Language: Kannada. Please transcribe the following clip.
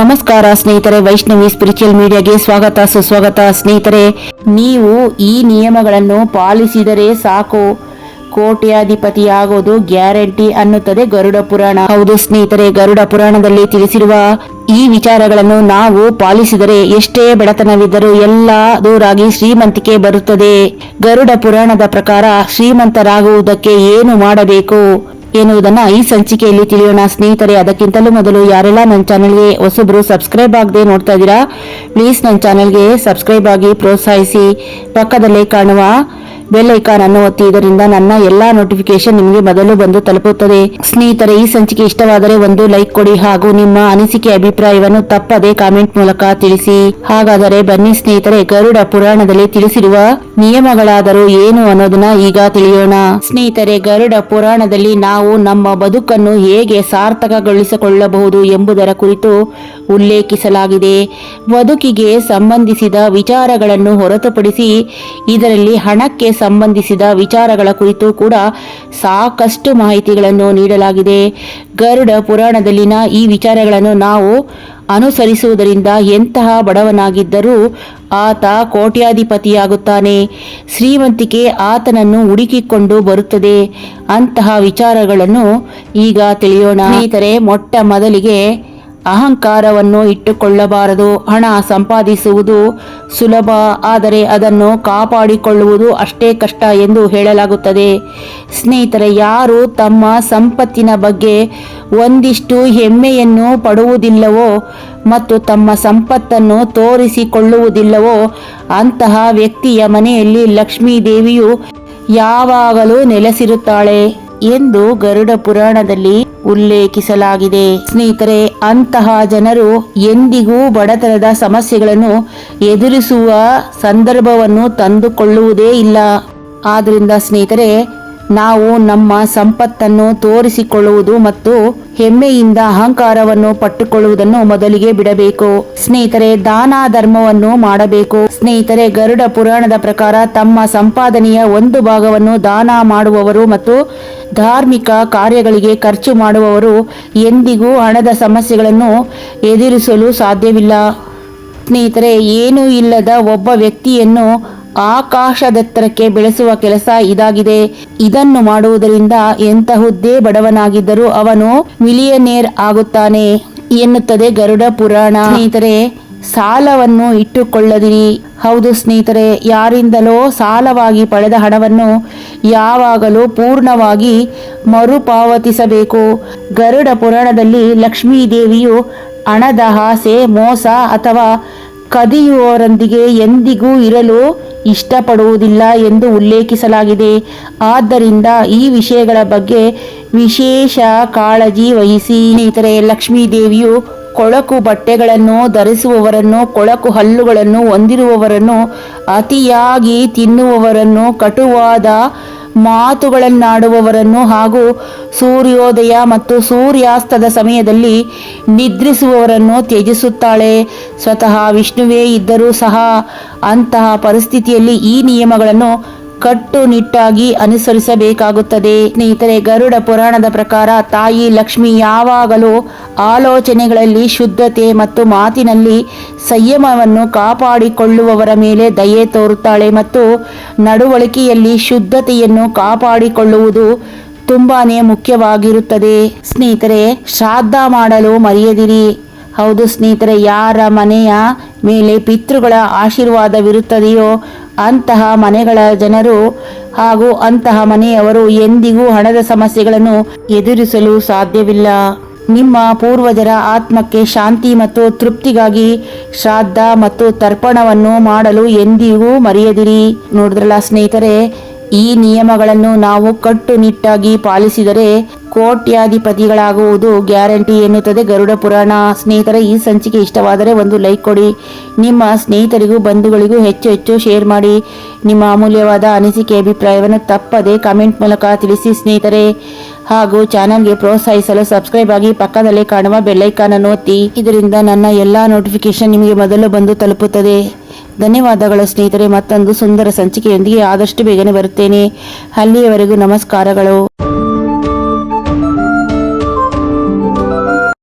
ನಮಸ್ಕಾರ ಸ್ನೇಹಿತರೆ, ವೈಷ್ಣವಿ ಸ್ಪಿರಿಚುವಲ್ ಮೀಡಿಯಾಗೆ ಸ್ವಾಗತ, ಸುಸ್ವಾಗತ. ಸ್ನೇಹಿತರೆ, ನೀವು ಈ ನಿಯಮಗಳನ್ನು ಪಾಲಿಸಿದರೆ ಸಾಕು. ಕೋಟ್ಯಾಧಿಪತಿಯಾಗೋದು ಗ್ಯಾರಂಟಿ ಅನ್ನುತ್ತದೆ ಗರುಡ ಪುರಾಣ. ಹೌದು ಸ್ನೇಹಿತರೆ, ಗರುಡ ಪುರಾಣದಲ್ಲಿ ತಿಳಿಸಿರುವ ಈ ವಿಚಾರಗಳನ್ನು ನಾವು ಪಾಲಿಸಿದರೆ ಎಷ್ಟೇ ಬಡತನವಿದ್ದರೂ ಎಲ್ಲ ದೂರಾಗಿ ಶ್ರೀಮಂತಿಕೆ ಬರುತ್ತದೆ. ಗರುಡ ಪುರಾಣದ ಪ್ರಕಾರ ಶ್ರೀಮಂತರಾಗುವುದಕ್ಕೆ ಏನು ಮಾಡಬೇಕು? ಎನ್ನುವುದನ್ನ ಈ ಸಂಚಿಕೆಯಲ್ಲಿ ತಿಳಿಯೋಣ. ಸ್ನೇಹಿತರೆ, ಅದಕ್ಕಿಂತಲೂ ಮೊದಲು ಯಾರೆಲ್ಲ ನನ್ನ ಚಾನೆಲ್ಗೆ ಹೊಸಬ್ರು ಸಬ್ಸ್ಕ್ರೈಬ್ ಆಗದೆ ನೋಡ್ತಾ ಇದ್ದೀರಾ, ಪ್ಲೀಸ್ ನನ್ನ ಚಾನೆಲ್ಗೆ ಸಬ್ಸ್ಕ್ರೈಬ್ ಆಗಿ ಪ್ರೋತ್ಸಾಹಿಸಿ. ಪಕ್ಕದಲ್ಲೇ ಕಾಣುವ ಬೆಲ್ ಐಕಾನ್ ಅನ್ನು ಒತ್ತಿ ಇದರಿಂದ ನನ್ನ ಎಲ್ಲಾ ನೋಟಿಫಿಕೇಶನ್ ನಿಮಗೆ ಮೊದಲು ಬಂದು ತಲುಪುತ್ತದೆ. ಸ್ನೇಹಿತರೆ, ಈ ಸಂಚಿಕೆ ಇಷ್ಟವಾದರೆ ಒಂದು ಲೈಕ್ ಕೊಡಿ ಹಾಗೂ ನಿಮ್ಮ ಅನಿಸಿಕೆ ಅಭಿಪ್ರಾಯವನ್ನು ತಪ್ಪದೆ ಕಾಮೆಂಟ್ ಮೂಲಕ ತಿಳಿಸಿ. ಹಾಗಾದರೆ ಬನ್ನಿ ಸ್ನೇಹಿತರೆ, ಗರುಡ ಪುರಾಣದಲ್ಲಿ ತಿಳಿಸಿರುವ ನಿಯಮಗಳಾದರೂ ಏನು ಅನ್ನೋದನ್ನ ಈಗ ತಿಳಿಯೋಣ. ಸ್ನೇಹಿತರೆ, ಗರುಡ ಪುರಾಣದಲ್ಲಿ ನಾವು ನಮ್ಮ ಬದುಕನ್ನು ಹೇಗೆ ಸಾರ್ಥಕಗೊಳಿಸಿಕೊಳ್ಳಬಹುದು ಎಂಬುದರ ಕುರಿತು ಉಲ್ಲೇಖಿಸಲಾಗಿದೆ. ಬದುಕಿಗೆ ಸಂಬಂಧಿಸಿದ ವಿಚಾರಗಳನ್ನು ಹೊರತುಪಡಿಸಿ ಇದರಲ್ಲಿ ಹಣಕ್ಕೆ ಸಂಬಂಧಿಸಿದ ವಿಚಾರಗಳ ಕುರಿತು ಕೂಡ ಸಾಕಷ್ಟು ಮಾಹಿತಿಗಳನ್ನು ನೀಡಲಾಗಿದೆ. ಗರುಡ ಪುರಾಣದಲ್ಲಿನ ಈ ವಿಚಾರಗಳನ್ನು ನಾವು ಅನುಸರಿಸುವುದರಿಂದ ಎಂತಹ ಬಡವನಾಗಿದ್ದರೂ ಆತ ಕೋಟ್ಯಾಧಿಪತಿಯಾಗುತ್ತಾನೆ. ಶ್ರೀಮಂತಿಕೆ ಆತನನ್ನು ಹುಡುಕಿಕೊಂಡು ಬರುತ್ತದೆ. ಅಂತಹ ವಿಚಾರಗಳನ್ನು ಈಗ ತಿಳಿಯೋಣ. ಸ್ನೇಹಿತರೆ, ಮೊಟ್ಟ ಮೊದಲಿಗೆ ಅಹಂಕಾರವನ್ನು ಇಟ್ಟುಕೊಳ್ಳಬಾರದು. ಹಣ ಸಂಪಾದಿಸುವುದು ಸುಲಭ, ಆದರೆ ಅದನ್ನು ಕಾಪಾಡಿಕೊಳ್ಳುವುದು ಅಷ್ಟೇ ಕಷ್ಟ ಎಂದು ಹೇಳಲಾಗುತ್ತದೆ. ಸ್ನೇಹಿತರೆ, ಯಾರು ತಮ್ಮ ಸಂಪತ್ತಿನ ಬಗ್ಗೆ ಒಂದಿಷ್ಟು ಹೆಮ್ಮೆಯನ್ನು ಪಡುವುದಿಲ್ಲವೋ ಮತ್ತು ತಮ್ಮ ಸಂಪತ್ತನ್ನು ತೋರಿಸಿಕೊಳ್ಳುವುದಿಲ್ಲವೋ, ಅಂತಹ ವ್ಯಕ್ತಿಯ ಮನೆಯಲ್ಲಿ ಲಕ್ಷ್ಮೀ ದೇವಿಯು ಯಾವಾಗಲೂ ನೆಲೆಸಿರುತ್ತಾಳೆ. ಎಂದು ಗರುಡ ಪುರಾಣದಲ್ಲಿ ಉಲ್ಲೇಖಿಸಲಾಗಿದೆ. ಸ್ನೇಹಿತರೆ, ಅಂತಹ ಜನರು ಎಂದಿಗೂ ಬಡತನದ ಸಮಸ್ಯೆಗಳನ್ನು ಎದುರಿಸುವ ಸಂದರ್ಭವನ್ನು ತಂದುಕೊಳ್ಳುವುದೇ ಇಲ್ಲ. ಆದ್ದರಿಂದ ಸ್ನೇಹಿತರೆ ನಾವು ನಮ್ಮ ಸಂಪತ್ತನ್ನು ತೋರಿಸಿಕೊಳ್ಳುವುದು ಮತ್ತು ಹೆಮ್ಮೆಯಿಂದ ಅಹಂಕಾರವನ್ನು ಪಟ್ಟುಕೊಳ್ಳುವುದನ್ನು ಮೊದಲಿಗೆ ಬಿಡಬೇಕು. ಸ್ನೇಹಿತರೆ ದಾನ ಧರ್ಮವನ್ನು ಮಾಡಬೇಕು. ಸ್ನೇಹಿತರೆ, ಗರುಡ ಪುರಾಣದ ಪ್ರಕಾರ ತಮ್ಮ ಸಂಪಾದನೆಯ ಒಂದು ಭಾಗವನ್ನು ದಾನ ಮಾಡುವವರು ಮತ್ತು ಧಾರ್ಮಿಕ ಕಾರ್ಯಗಳಿಗೆ ಖರ್ಚು ಮಾಡುವವರು ಎಂದಿಗೂ ಹಣದ ಸಮಸ್ಯೆಗಳನ್ನು ಎದುರಿಸಲು ಸಾಧ್ಯವಿಲ್ಲ. ಸ್ನೇಹಿತರೆ, ಏನೂ ಇಲ್ಲದ ಒಬ್ಬ ವ್ಯಕ್ತಿಯನ್ನು ಆಕಾಶದೆತ್ತರಕ್ಕೆ ಬೆಳೆಸುವ ಕೆಲಸ ಇದಾಗಿದೆ. ಇದನ್ನು ಮಾಡುವುದರಿಂದ ಎಂತಹುದ್ದೇ ಬಡವನಾಗಿದ್ದರೂ ಅವನು ಮಿಲಿಯನೇರ್ ಆಗುತ್ತಾನೆ ಎನ್ನುತ್ತದೆ ಗರುಡ ಪುರಾಣ. ಸ್ನೇಹಿತರೆ, ಸಾಲವನ್ನು ಇಟ್ಟುಕೊಳ್ಳದಿರಿ. ಹೌದು ಸ್ನೇಹಿತರೆ, ಯಾರಿಂದಲೋ ಸಾಲವಾಗಿ ಪಡೆದ ಹಣವನ್ನು ಯಾವಾಗಲೂ ಪೂರ್ಣವಾಗಿ ಮರುಪಾವತಿಸಬೇಕು. ಗರುಡ ಪುರಾಣದಲ್ಲಿ ಲಕ್ಷ್ಮೀ ದೇವಿಯು ಹಣದ ಆಸೆ, ಮೋಸ ಅಥವಾ ಕದಿಯುವವರೊಂದಿಗೆ ಎಂದಿಗೂ ಇರಲು ಇಷ್ಟಪಡುವುದಿಲ್ಲ ಎಂದು ಉಲ್ಲೇಖಿಸಲಾಗಿದೆ. ಆದ್ದರಿಂದ ಈ ವಿಷಯಗಳ ಬಗ್ಗೆ ವಿಶೇಷ ಕಾಳಜಿ ವಹಿಸಿ. ಸ್ನೇಹಿತರೆ, ಲಕ್ಷ್ಮೀ ದೇವಿಯು ಕೊಳಕು ಬಟ್ಟೆಗಳನ್ನು ಧರಿಸುವವರನ್ನು, ಕೊಳಕು ಹಲ್ಲುಗಳನ್ನು ಹೊಂದಿರುವವರನ್ನು, ಅತಿಯಾಗಿ ತಿನ್ನುವವರನ್ನು, ಕಟುವಾದ ಮಾತುಗಳನ್ನಾಡುವವರನ್ನು ಹಾಗೂ ಸೂರ್ಯೋದಯ ಮತ್ತು ಸೂರ್ಯಾಸ್ತದ ಸಮಯದಲ್ಲಿ ನಿದ್ರಿಸುವವರನ್ನು ತ್ಯಜಿಸುತ್ತಾಳೆ. ಸ್ವತಃ ವಿಷ್ಣುವೇ ಇದ್ದರೂ ಸಹ ಅಂತಹ ಪರಿಸ್ಥಿತಿಯಲ್ಲಿ ಈ ನಿಯಮಗಳನ್ನು ಕಟ್ಟುನಿಟ್ಟಾಗಿ ಅನುಸರಿಸಬೇಕಾಗುತ್ತದೆ. ಸ್ನೇಹಿತರೆ, ಗರುಡ ಪುರಾಣದ ಪ್ರಕಾರ ತಾಯಿ ಲಕ್ಷ್ಮಿ ಯಾವಾಗಲೂ ಆಲೋಚನೆಗಳಲ್ಲಿ ಶುದ್ಧತೆ ಮತ್ತು ಮಾತಿನಲ್ಲಿ ಸಂಯಮವನ್ನು ಕಾಪಾಡಿಕೊಳ್ಳುವವರ ಮೇಲೆ ದಯೆ ತೋರುತ್ತಾಳೆ ಮತ್ತು ನಡವಳಿಕೆಯಲ್ಲಿ ಶುದ್ಧತೆಯನ್ನು ಕಾಪಾಡಿಕೊಳ್ಳುವುದು ತುಂಬಾನೇ ಮುಖ್ಯವಾಗಿರುತ್ತದೆ. ಸ್ನೇಹಿತರೆ, ಶ್ರಾದ್ದ ಮಾಡಲು ಮರೆಯದಿರಿ. ಹೌದು ಸ್ನೇಹಿತರೆ, ಯಾರ ಮನೆಯ ಮೇಲೆ ಪಿತೃಗಳ ಆಶೀರ್ವಾದವಿರುತ್ತದೆಯೋ ಅಂತಹ ಮನೆಗಳ ಜನರು ಹಾಗೂ ಅಂತಹ ಮನೆಯವರು ಎಂದಿಗೂ ಹಣದ ಸಮಸ್ಯೆಗಳನ್ನು ಎದುರಿಸಲು ಸಾಧ್ಯವಿಲ್ಲ. ನಿಮ್ಮ ಪೂರ್ವಜರ ಆತ್ಮಕ್ಕೆ ಶಾಂತಿ ಮತ್ತು ತೃಪ್ತಿಗಾಗಿ ಶ್ರಾದ್ದ ಮತ್ತು ತರ್ಪಣವನ್ನು ಮಾಡಲು ಎಂದಿಗೂ ಮರೆಯದಿರಿ. ನೋಡಿದ್ರಲ್ಲ ಸ್ನೇಹಿತರೆ, ಈ ನಿಯಮಗಳನ್ನು ನಾವು ಕಟ್ಟುನಿಟ್ಟಾಗಿ ಪಾಲಿಸಿದರೆ ಕೋಟ್ಯಾಧಿಪತಿಗಳಾಗುವುದು ಗ್ಯಾರಂಟಿ ಎನ್ನುತ್ತದೆ ಗರುಡ ಪುರಾಣ. ಸ್ನೇಹಿತರ, ಈ ಸಂಚಿಕೆ ಇಷ್ಟವಾದರೆ ಒಂದು ಲೈಕ್ ಕೊಡಿ. ನಿಮ್ಮ ಸ್ನೇಹಿತರಿಗೂ, ಬಂಧುಗಳಿಗೂ ಹೆಚ್ಚು ಹೆಚ್ಚು ಶೇರ್ ಮಾಡಿ. ನಿಮ್ಮ ಅಮೂಲ್ಯವಾದ ಅನಿಸಿಕೆ ಅಭಿಪ್ರಾಯವನ್ನು ತಪ್ಪದೆ ಕಮೆಂಟ್ ಮೂಲಕ ತಿಳಿಸಿ ಸ್ನೇಹಿತರೆ. ಹಾಗೂ ಚಾನಲ್ಗೆ ಪ್ರೋತ್ಸಾಹಿಸಲು ಸಬ್ಸ್ಕ್ರೈಬ್ ಆಗಿ ಪಕ್ಕದಲ್ಲೇ ಕಾಣುವ ಬೆಲ್ಲೈಕಾನ್ ಅನ್ನು ಒತ್ತಿ. ಇದರಿಂದ ನನ್ನ ಎಲ್ಲ ನೋಟಿಫಿಕೇಶನ್ ನಿಮಗೆ ಮೊದಲು ಬಂದು ತಲುಪುತ್ತದೆ. ಧನ್ಯವಾದಗಳು ಸ್ನೇಹಿತರೆ. ಮತ್ತೊಂದು ಸುಂದರ ಸಂಚಿಕೆಯೊಂದಿಗೆ ಆದಷ್ಟು ಬೇಗನೆ ಬರುತ್ತೇನೆ. ಅಲ್ಲಿಯವರೆಗೂ ನಮಸ್ಕಾರಗಳು.